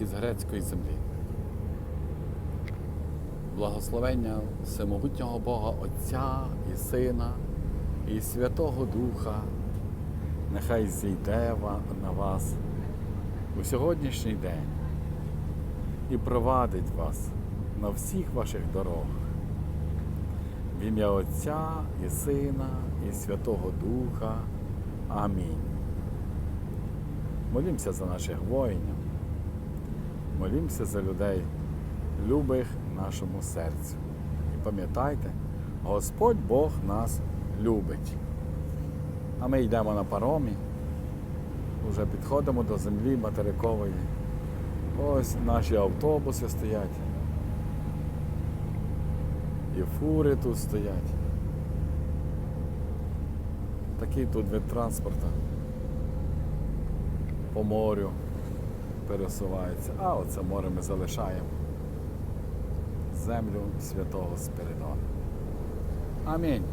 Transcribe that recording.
із грецької землі. Благословення всемогутнього Бога Отця і Сина і Святого Духа нехай зійде на вас у сьогоднішній день і провадить вас на всіх ваших дорогах. В ім'я Отця і Сина і Святого Духа. Амінь. Молімося за наших воїнів. Молімося за людей, любих нашому серцю. І пам'ятайте, Господь Бог нас любить. А ми йдемо на паромі, вже підходимо до землі материкової. Ось наші автобуси стоять. І фури тут стоять. Такий тут вид транспорту по морю пересувається. А оце море ми залишаємо. Землю святого Спиридона. Амінь.